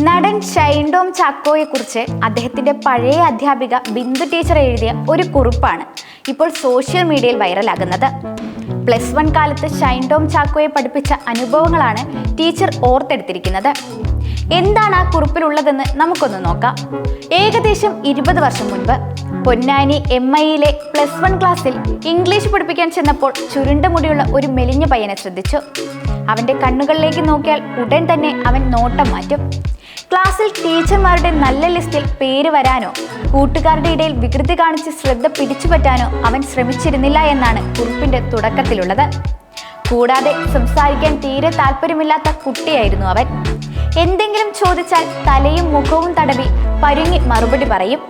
നടൻ ഷൈൻ ടോം ചാക്കോയെക്കുറിച്ച് അദ്ദേഹത്തിന്റെ പഴയ അധ്യാപിക ബിന്ദു ടീച്ചർ എഴുതിയ ഒരു കുറിപ്പാണ് ഇപ്പോൾ സോഷ്യൽ മീഡിയയിൽ വൈറലാകുന്നത്. പ്ലസ് വൺ കാലത്ത് ഷൈൻ ടോം ചാക്കോയെ പഠിപ്പിച്ച അനുഭവങ്ങളാണ് ടീച്ചർ ഓർത്തെടുത്തിരിക്കുന്നത്. എന്താണ് ആ കുറിപ്പിലുള്ളതെന്ന് നമുക്കൊന്ന് നോക്കാം. ഏകദേശം ഇരുപത് വർഷം മുൻപ് പൊന്നാനി എം ഐയിലെ പ്ലസ് വൺ ക്ലാസ്സിൽ ഇംഗ്ലീഷ് പഠിപ്പിക്കാൻ ചെന്നപ്പോൾ ചുരുണ്ട മുടിയുള്ള ഒരു മെലിഞ്ഞ പയ്യനെ ശ്രദ്ധിച്ചു. അവന്റെ കണ്ണുകളിലേക്ക് നോക്കിയാൽ ഉടൻ തന്നെ അവൻ നോട്ടം മാറ്റും. ക്ലാസ്സിൽ ടീച്ചർമാരുടെ നല്ല ലിസ്റ്റിൽ പേര് വരാനോ കൂട്ടുകാരുടെ ഇടയിൽ വികൃതി കാണിച്ച് ശ്രദ്ധ പിടിച്ചുപറ്റാനോ അവൻ ശ്രമിച്ചിരുന്നില്ല എന്നാണ് കുറിപ്പിന്റെ തുടക്കത്തിലുള്ളത്. കൂടാതെ സംസാരിക്കാൻ തീരെ താല്പര്യമില്ലാത്ത കുട്ടിയായിരുന്നു അവൻ. എന്തെങ്കിലും ചോദിച്ചാൽ തലയും മുഖവും തടവി പരുങ്ങി മറുപടി പറയും.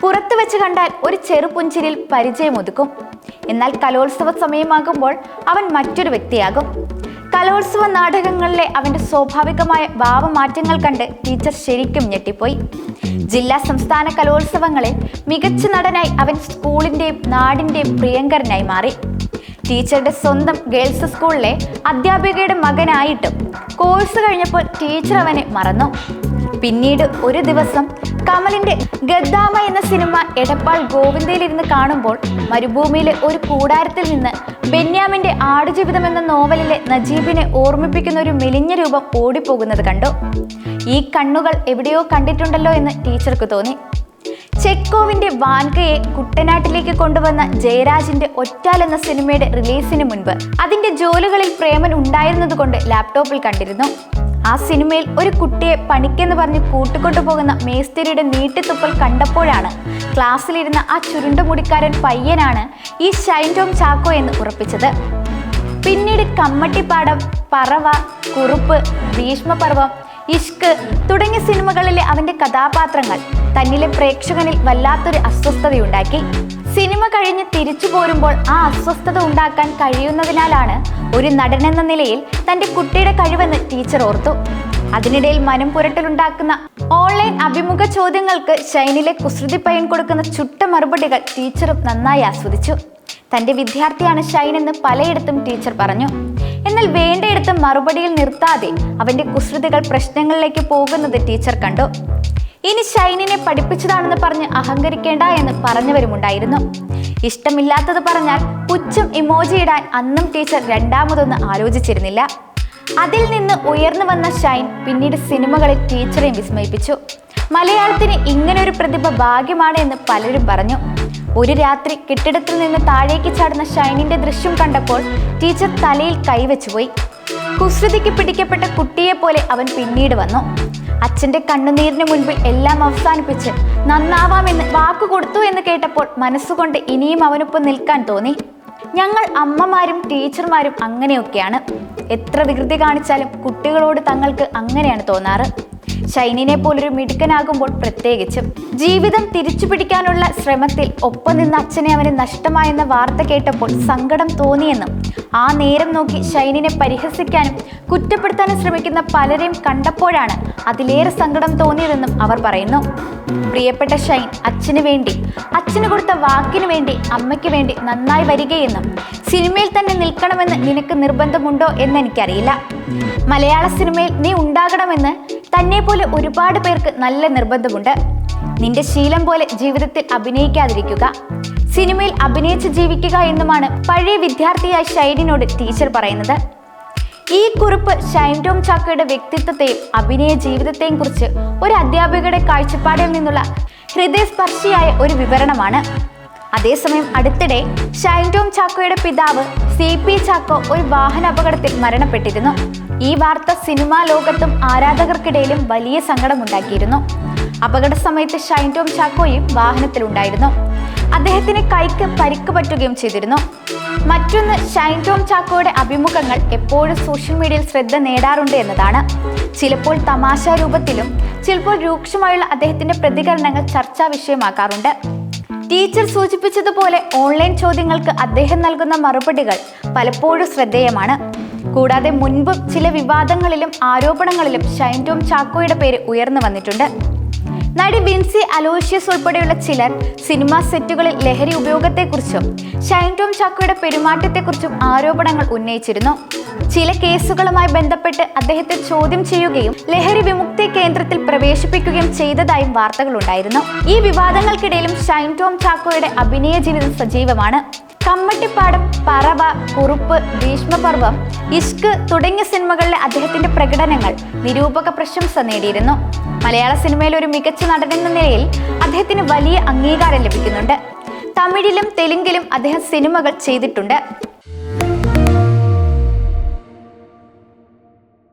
പുറത്തു വെച്ച് കണ്ടാൽ ഒരു ചെറുപുഞ്ചിരിൽ പരിചയമൊതുക്കും എന്നാൽ കലോത്സവ സമയമാകുമ്പോൾ അവൻ മറ്റൊരു വ്യക്തിയാകും. കലോത്സവ നാടകങ്ങളിലെ അവന്റെ സ്വാഭാവികമായ ഭാവമാറ്റങ്ങൾ കണ്ട് ടീച്ചർ ശരിക്കും ഞെട്ടിപ്പോയി. ജില്ലാ സംസ്ഥാന കലോത്സവങ്ങളിൽ മികച്ച നടനായി അവൻ സ്കൂളിന്റെയും നാടിന്റെയും പ്രിയങ്കരനായി മാറി. ടീച്ചറുടെ സ്വന്തം ഗേൾസ് സ്കൂളിലെ അധ്യാപികയുടെ മകനായിട്ടും കോഴ്സ് കഴിഞ്ഞപ്പോൾ ടീച്ചർ അവനെ മറന്നു. പിന്നീട് ഒരു ദിവസം കമലിന്റെ ഗദ്ദാമ എന്ന സിനിമ എടപ്പാൾ ഗോവിന്ദയിലിരുന്ന് കാണുമ്പോൾ മരുഭൂമിയിലെ ഒരു കൂടാരത്തിൽ നിന്ന് ബെന്യാമിന്റെ ആടുജീവിതം എന്ന നോവലിലെ നജീബിനെ ഓർമ്മിപ്പിക്കുന്ന ഒരു മെലിഞ്ഞ രൂപം ഓടിപ്പോകുന്നത് കണ്ടു. ഈ കണ്ണുകൾ എവിടെയോ കണ്ടിട്ടുണ്ടല്ലോ എന്ന് ടീച്ചർക്ക് തോന്നി. ചെക്കോവിന്റെ വാൻകയെ കുട്ടനാട്ടിലേക്ക് കൊണ്ടുവന്ന ജയരാജിന്റെ ഒറ്റാൽ എന്ന സിനിമയുടെ റിലീസിന് മുൻപ് അതിന്റെ ജോലികളിൽ പ്രേമൻ ഉണ്ടായിരുന്നത് കൊണ്ട് ലാപ്ടോപ്പിൽ കണ്ടിരുന്നു. ആ സിനിമയിൽ ഒരു കുട്ടിയെ പണിക്കെന്ന് പറഞ്ഞ് കൂട്ടിക്കൊണ്ടു പോകുന്ന മേസ്തിരിയുടെ നീട്ടിത്തുപ്പൽ കണ്ടപ്പോഴാണ് ക്ലാസ്സിലിരുന്ന ആ ചുരുണ്ട മുടിക്കാരൻ പയ്യനാണ് ഈ ഷൈൻ ടോം ചാക്കോ എന്ന് ഉറപ്പിച്ചത്. പിന്നീട് കമ്മട്ടിപ്പാടം പറവ കുറുപ്പ് ഭീഷ്മപർവം ഇഷ്ക് തുടങ്ങിയ സിനിമകളിലെ അവന്റെ കഥാപാത്രങ്ങൾ തന്നിലെ പ്രേക്ഷകനിൽ വല്ലാത്തൊരു അസ്വസ്ഥതയുണ്ടാക്കി. സിനിമ കഴിഞ്ഞ് തിരിച്ചു പോരുമ്പോൾ ആ അസ്വസ്ഥത ഉണ്ടാക്കാൻ കഴിയുന്നതിനാലാണ് ഒരു നടനെന്ന നിലയിൽ തന്റെ കുട്ടിയുടെ കഴിവെന്ന് ടീച്ചർ ഓർത്തു. അതിനിടയിൽ മനം പുരട്ടലുണ്ടാക്കുന്ന ഓൺലൈൻ അഭിമുഖ ചോദ്യങ്ങൾക്ക് ഷൈനിലെ കുസൃതി പയ്യൻ കൊടുക്കുന്ന ചുട്ട മറുപടികൾ ടീച്ചറും നന്നായി ആസ്വദിച്ചു. തന്റെ വിദ്യാർത്ഥിയാണ് ഷൈൻ എന്ന് പലയിടത്തും ടീച്ചർ പറഞ്ഞു. എന്നാൽ വേണ്ടയിടത്ത് മറുപടിയിൽ നിർത്താതെ അവന്റെ കുസൃതികൾ പ്രശ്നങ്ങളിലേക്ക് പോകുന്നത് ടീച്ചർ കണ്ടു. ഇനി ഷൈനിനെ പഠിപ്പിച്ചതാണെന്ന് പറഞ്ഞ് അഹങ്കരിക്കേണ്ട എന്ന് പറഞ്ഞവരുമുണ്ടായിരുന്നു. ഇഷ്ടമില്ലാത്തത് പറഞ്ഞാൽ പുച്ഛം ഇമോജി ഇടാൻ അന്നും ടീച്ചർ രണ്ടാമതൊന്ന് ആലോചിച്ചിരുന്നില്ല. അതിൽ നിന്ന് ഉയർന്നു വന്ന ഷൈൻ പിന്നീട് സിനിമകളിൽ ടീച്ചറെയും വിസ്മയിപ്പിച്ചു. മലയാളത്തിന് ഇങ്ങനൊരു പ്രതിഭ ഭാഗ്യമാണ് എന്ന് പലരും പറഞ്ഞു. ഒരു രാത്രി കെട്ടിടത്തിൽ നിന്ന് താഴേക്ക് ചാടുന്ന ഷൈനിന്റെ ദൃശ്യം കണ്ടപ്പോൾ ടീച്ചർ തലയിൽ കൈവച്ചുപോയി. കുസൃതിക്ക് പിടിക്കപ്പെട്ട കുട്ടിയെ പോലെ അവൻ പിന്നീട് വന്നു. അച്ഛന്റെ കണ്ണുനീരിന് മുൻപിൽ എല്ലാം അവസാനിപ്പിച്ച് നന്നാവാമെന്ന് വാക്കു കൊടുത്തു എന്ന് കേട്ടപ്പോൾ മനസ്സുകൊണ്ട് ഇനിയും അവനൊപ്പം നിൽക്കാൻ തോന്നി. ഞങ്ങൾ അമ്മമാരും ടീച്ചർമാരും അങ്ങനെയൊക്കെയാണ്. എത്ര വികൃതി കാണിച്ചാലും കുട്ടികളോട് തങ്ങൾക്ക് അങ്ങനെയാണ് തോന്നാറ്. ഷൈനിനെ പോലൊരു മിടുക്കനാകുമ്പോൾ പ്രത്യേകിച്ചും ജീവിതം തിരിച്ചു പിടിക്കാനുള്ള ശ്രമത്തിൽ ഒപ്പം നിന്ന അച്ഛനെ അവന് നഷ്ടമായെന്ന വാർത്ത കേട്ടപ്പോൾ സങ്കടം തോന്നിയെന്നും ആ നേരം നോക്കി ഷൈനിനെ പരിഹസിക്കാനും കുറ്റപ്പെടുത്താനും ശ്രമിക്കുന്ന പലരെയും കണ്ടപ്പോഴാണ് അതിലേറെ സങ്കടം തോന്നിയതെന്നും അവർ പറയുന്നു. പ്രിയപ്പെട്ട ഷൈൻ അച്ഛന് വേണ്ടി അച്ഛന് കൊടുത്ത വാക്കിനു വേണ്ടി അമ്മയ്ക്ക് വേണ്ടി നന്നായി വരികയെന്നും സിനിമയിൽ തന്നെ നിൽക്കണമെന്ന് നിനക്ക് നിർബന്ധമുണ്ടോ എന്ന് എനിക്കറിയില്ല മലയാള സിനിമയിൽ നീ ഉണ്ടാകണമെന്ന് തന്നെ പോലെ ഒരുപാട് പേർക്ക് നല്ല നിർബന്ധമുണ്ട്. നിന്റെ ശീലം പോലെ ജീവിതത്തിൽ അഭിനയിക്കാതിരിക്കുക. സിനിമയിൽ അഭിനയിച്ച് ജീവിക്കുക എന്നുമാണ് പഴയ വിദ്യാർത്ഥിയായ ഷൈനിനോട് ടീച്ചർ പറയുന്നത്. ഈ കുറിപ്പ് ഷൈൻ ടോം ചാക്കയുടെ വ്യക്തിത്വത്തെയും അഭിനയ ജീവിതത്തെയും കുറിച്ച് ഒരു അധ്യാപികയുടെ കാഴ്ചപ്പാടിൽ നിന്നുള്ള ഹൃദയസ്പർശിയായ ഒരു വിവരണമാണ്. അതേസമയം അടുത്തിടെ ഷൈൻ ടോം ചാക്കോയുടെ പിതാവ് സി പി ചാക്കോ ഒരു വാഹന അപകടത്തിൽ മരണപ്പെട്ടിരുന്നു. ഈ വാർത്ത സിനിമാ ലോകത്തും ആരാധകർക്കിടയിലും വലിയ സങ്കടമുണ്ടാക്കിയിരുന്നു. അപകട സമയത്ത് ഷൈൻ ടോം ചാക്കോയും വാഹനത്തിലുണ്ടായിരുന്നു അദ്ദേഹത്തിന് കൈക്ക് പരിക്ക് പറ്റുകയും ചെയ്തിരുന്നു. മറ്റൊന്ന് ഷൈൻ ടോം ചാക്കോയുടെ അഭിമുഖങ്ങൾ എപ്പോഴും സോഷ്യൽ മീഡിയയിൽ ശ്രദ്ധ നേടാറുണ്ട് എന്നതാണ്. ചിലപ്പോൾ തമാശ രൂപത്തിലും ചിലപ്പോൾ രൂക്ഷമായുള്ള അദ്ദേഹത്തിന്റെ പ്രതികരണങ്ങൾ ചർച്ചാ വിഷയമാക്കാറുണ്ട്. ടീച്ചർ സൂചിപ്പിച്ചതുപോലെ ഓൺലൈൻ ചോദ്യങ്ങൾക്ക് അദ്ദേഹം നൽകുന്ന മറുപടികൾ പലപ്പോഴും ശ്രദ്ധേയമാണ്. കൂടാതെ മുൻപ് ചില വിവാദങ്ങളിലും ആരോപണങ്ങളിലും ഷൈൻ ടോം ചാക്കോയുടെ പേര് ഉയർന്നു വന്നിട്ടുണ്ട്. നടി ബിൻസി അലോഷ്യസ് ഉൾപ്പെടെയുള്ള ചിലർ സിനിമാ സെറ്റുകളിൽ ലഹരി ഉപയോഗത്തെക്കുറിച്ചും ഷൈൻ ടോം ചാക്കോയുടെ പെരുമാറ്റത്തെക്കുറിച്ചും ആരോപണങ്ങൾ ഉന്നയിച്ചിരുന്നു. ചില കേസുകളുമായി ബന്ധപ്പെട്ട് അദ്ദേഹത്തെ ചോദ്യം ചെയ്യുകയും ലഹരി വിമുക്തി കേന്ദ്രത്തിൽ പ്രവേശിപ്പിക്കുകയും ചെയ്തതായും വാർത്തകളുണ്ടായിരുന്നു. ഈ വിവാദങ്ങൾക്കിടയിലും ഷൈൻ ടോം ചാക്കോയുടെ അഭിനയ ജീവിതം സജീവമാണ്. കമ്മട്ടിപ്പാടം പറവ കുറുപ്പ് ഭീഷ്മപർവം ഇഷ്ക് തുടങ്ങിയ സിനിമകളിലെ അദ്ദേഹത്തിന്റെ പ്രകടനങ്ങൾ നിരൂപക പ്രശംസ നേടിയിരുന്നു. മലയാള സിനിമയിൽ ഒരു മികച്ച നടൻ എന്ന നിലയിൽ അദ്ദേഹത്തിന് വലിയ അംഗീകാരം ലഭിക്കുന്നുണ്ട്. തമിഴിലും തെലുങ്കിലും അദ്ദേഹം സിനിമകൾ ചെയ്തിട്ടുണ്ട്.